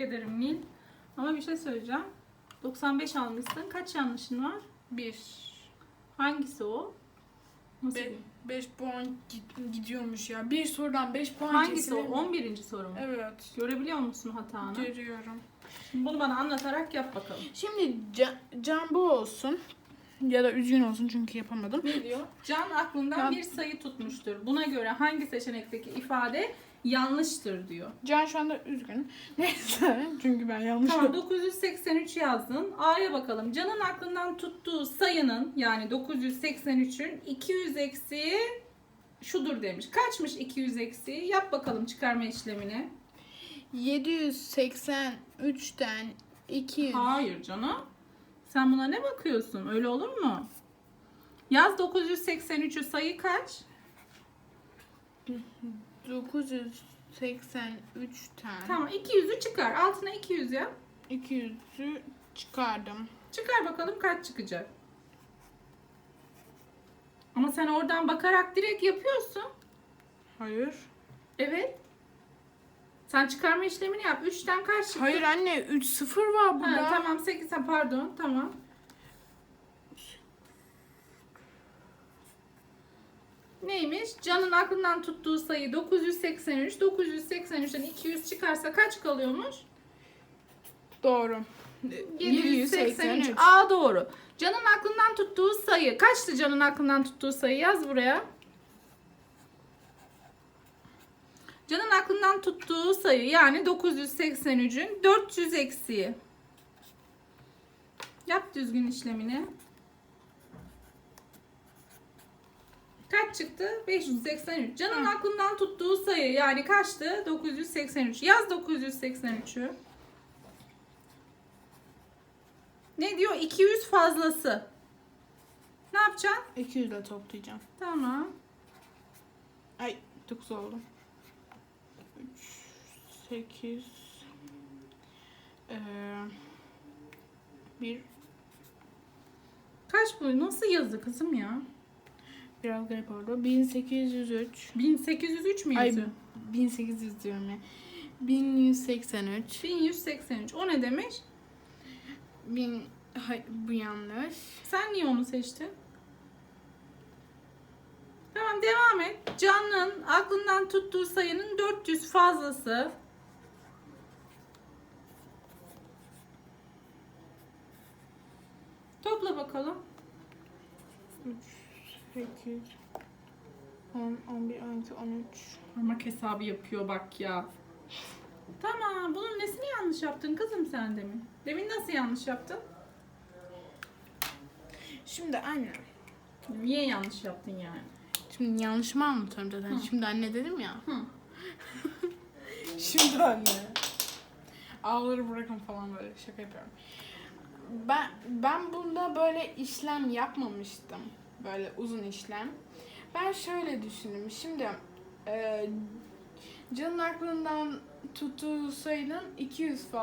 Tebrik ederim Nil. Ama bir şey söyleyeceğim. 95 almışsın. Kaç yanlışın var? 1. Hangisi o? Nasıl? 5 puan gidiyormuş ya. Bir sorudan 5 puan Hangisi o? kesilir mi? 11. soru mu? Evet. Görebiliyor musun hatanı? Görüyorum. Şimdi bunu bana anlatarak yap bakalım. Şimdi can bu olsun. Ya da üzgün olsun çünkü yapamadım. Ne diyor? Can aklından Ya- bir sayı tutmuştur. Buna göre hangi seçenekteki ifade yanlıştır diyor. Can şu anda üzgün. Neyse çünkü ben yanlış Tamam 983 yazdın. A'ya bakalım. Can'ın aklından tuttuğu sayının yani 983'ün 200 eksiği şudur demiş. Kaçmış 200 eksiği? Yap bakalım çıkarma işlemini. 783'ten 200. Hayır canım. Sen buna ne bakıyorsun? Öyle olur mu? Yaz 983'ü sayı kaç? 983'ten Tamam 200'ü çıkar. Altına 200 yap. 200'ü çıkardım. Çıkar bakalım kaç çıkacak. Ama sen oradan bakarak direkt yapıyorsun. Hayır. Evet. Sen çıkarma işlemini yap. 3'ten kaç çıktı? Hayır anne 3 0 var burada. Ha, tamam 8 ha, pardon tamam. Neymiş? Can'ın aklından tuttuğu sayı 983. 983'ten 200 çıkarsa kaç kalıyormuş? Doğru. 783. A doğru. Can'ın aklından tuttuğu sayı. Kaçtı Can'ın aklından tuttuğu sayı? Yaz buraya. Can'ın aklından tuttuğu sayı yani 983'ün 400 eksiği. Yap düzgün işlemini. Kaç çıktı? 583. Can'ın Hı. aklından tuttuğu sayı yani kaçtı? 983. Yaz 983'ü. Ne diyor? 200 fazlası. Ne yapacaksın? 200 ile toplayacağım. Tamam. Ay 9 oldu. 3 8 eee 1 Kaç bu? Nasıl yazdı kızım ya? biraz garip oldu. 1803 1803 mü Ay yazıyor? 1800 diyorum ya. 1183 1183. O ne demiş? 1000 Hay, bu yanlış. Sen niye onu seçtin? Tamam devam et. Can'ın aklından tuttuğu sayının 400 fazlası. Topla bakalım. 3 8 10 11 12 13 Parmak hesabı yapıyor bak ya. Tamam. Bunun nesini yanlış yaptın kızım sen demin? Demin nasıl yanlış yaptın? Şimdi anne. Niye yanlış yaptın yani? Şimdi yanlış mı anlatıyorum zaten? Hı. Şimdi anne dedim ya. Hı. Şimdi anne. Ağları bırakın falan böyle şaka yapıyorum. Ben ben bunda böyle işlem yapmamıştım. Böyle uzun işlem. Ben şöyle düşündüm. Şimdi e, Can'ın aklından tuttuğu sayının 200 falan.